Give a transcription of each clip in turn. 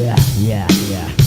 yeah, yeah, yeah.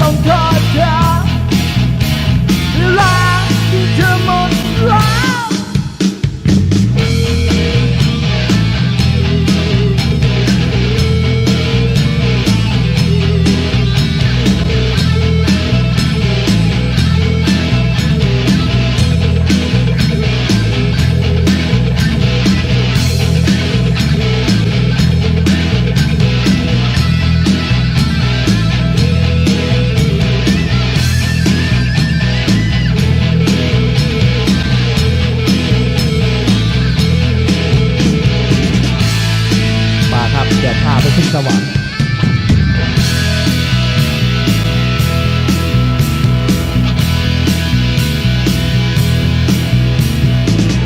long. าไปขึ้นสวรรค์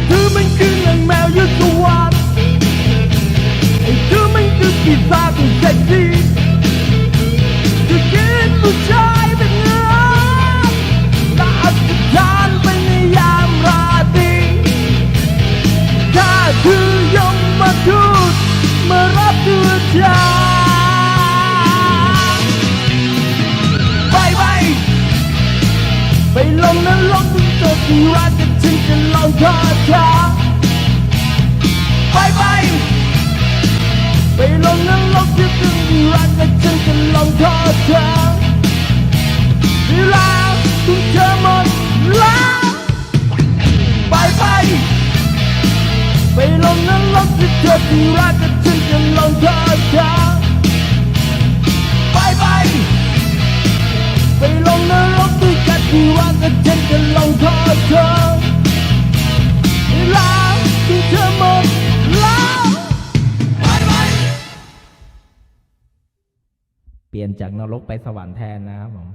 คือมันคือหนังแมวยุทธวัฒน์ไอ้เธอมันคือกีศาจของเจ็ดดี ก็เธอแล้วคุณเธอหมดแล้ไปไปไปลงนั้นลงเธอที่รักกับฉันจะลงเธอเธอไปไปไปลงนั้นลงเธอที่ว่ากับฉันจะลงทอดเธอ เปลี่ยนจากนรกไปสวรรค์แทนนะครับผม